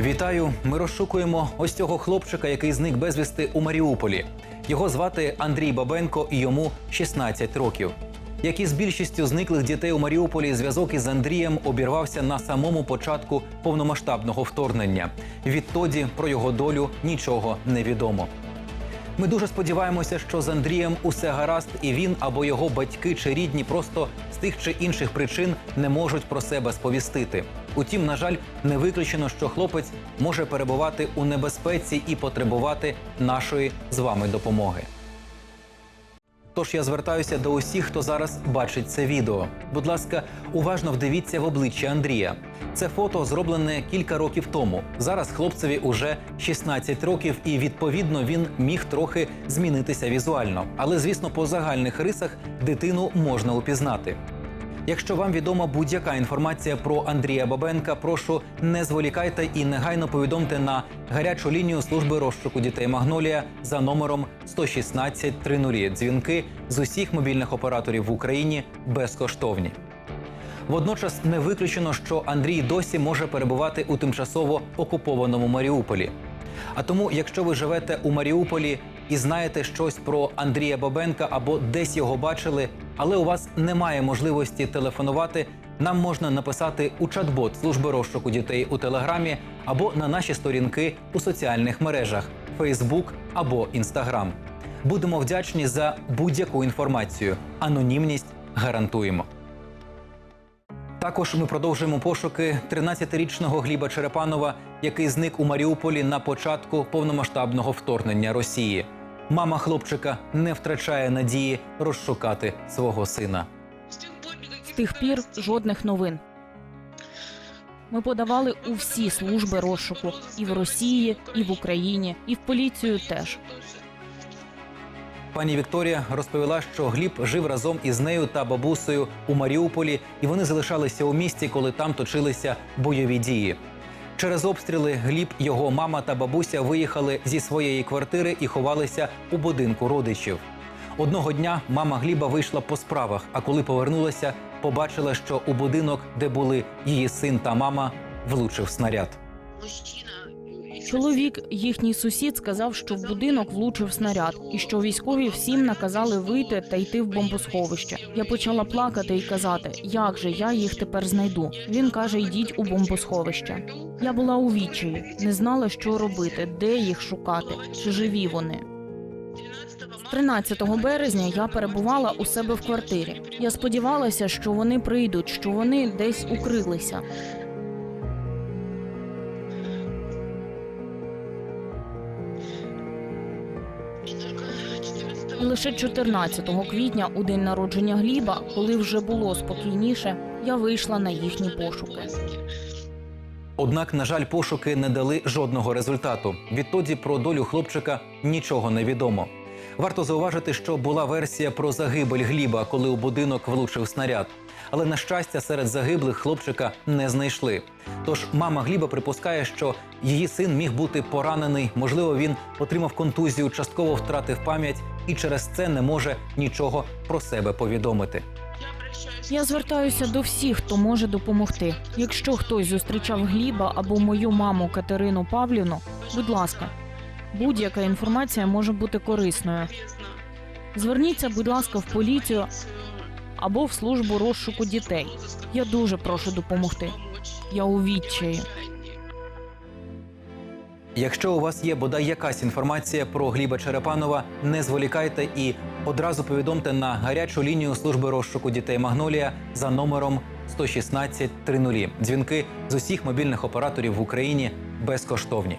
Вітаю! Ми розшукуємо ось цього хлопчика, який зник безвісти у Маріуполі. Його звати Андрій Бабенко і йому 16 років. Як і з більшістю зниклих дітей у Маріуполі, зв'язок із Андрієм обірвався на самому початку повномасштабного вторгнення. Відтоді про його долю нічого не відомо. Ми дуже сподіваємося, що з Андрієм усе гаразд, і він або його батьки чи рідні просто з тих чи інших причин не можуть про себе сповістити. Утім, на жаль, не виключено, що хлопець може перебувати у небезпеці і потребувати нашої з вами допомоги. Тож я звертаюся до усіх, хто зараз бачить це відео. Будь ласка, уважно вдивіться в обличчя Андрія. Це фото зроблене кілька років тому. Зараз хлопцеві уже 16 років, і відповідно він міг трохи змінитися візуально. Але звісно, по загальних рисах дитину можна упізнати. Якщо вам відома будь-яка інформація про Андрія Бабенка, прошу не зволікайте і негайно повідомте на гарячу лінію служби розшуку дітей Магнолія за номером 116 30. Дзвінки з усіх мобільних операторів в Україні безкоштовні. Водночас не виключено, що Андрій досі може перебувати у тимчасово окупованому Маріуполі. А тому, якщо ви живете у Маріуполі і знаєте щось про Андрія Бабенка або десь його бачили, але у вас немає можливості телефонувати, нам можна написати у чат-бот служби розшуку дітей у Телеграмі або на наші сторінки у соціальних мережах Facebook або Instagram. Будемо вдячні за будь-яку інформацію. Анонімність гарантуємо. Також ми продовжуємо пошуки 13-річного Гліба Черепанова, який зник у Маріуполі на початку повномасштабного вторгнення Росії. Мама хлопчика не втрачає надії розшукати свого сина. З тих пір жодних новин. Ми подавали у всі служби розшуку і в Росії, і в Україні, і в поліцію теж. Пані Вікторія розповіла, що Гліб жив разом із нею та бабусею у Маріуполі, і вони залишалися у місті, коли там точилися бойові дії. Через обстріли Гліб, його мама та бабуся виїхали зі своєї квартири і ховалися у будинку родичів. Одного дня мама Гліба вийшла по справах, а коли повернулася, побачила, що у будинок, де були її син та мама, влучив снаряд. Чоловік, їхній сусід, сказав, що в будинок влучив снаряд, і що військові всім наказали вийти та йти в бомбосховище. Я почала плакати і казати, як же я їх тепер знайду. Він каже: йдіть у бомбосховище. Я була у відчаї, не знала, що робити, де їх шукати, чи живі вони. 13 березня я перебувала у себе в квартирі. Я сподівалася, що вони прийдуть, що вони десь укрилися. І лише 14 квітня, у день народження Гліба, коли вже було спокійніше, я вийшла на їхні пошуки. Однак, на жаль, пошуки не дали жодного результату. Відтоді про долю хлопчика нічого не відомо. Варто зауважити, що була версія про загибель Гліба, коли у будинок влучив снаряд. Але на щастя, серед загиблих хлопчика не знайшли. Тож мама Гліба припускає, що її син міг бути поранений. Можливо, він отримав контузію, частково втратив пам'ять і через це не може нічого про себе повідомити. Я звертаюся до всіх, хто може допомогти. Якщо хтось зустрічав Гліба або мою маму Катерину Павлівну, будь ласка, будь-яка інформація може бути корисною. Зверніться, будь ласка, в поліцію або в службу розшуку дітей. Я дуже прошу допомогти. Я у відчаї. Якщо у вас є бодай якась інформація про Гліба Черепанова, не зволікайте і одразу повідомте на гарячу лінію служби розшуку дітей Магнолія за номером 116 30. Дзвінки з усіх мобільних операторів в Україні безкоштовні.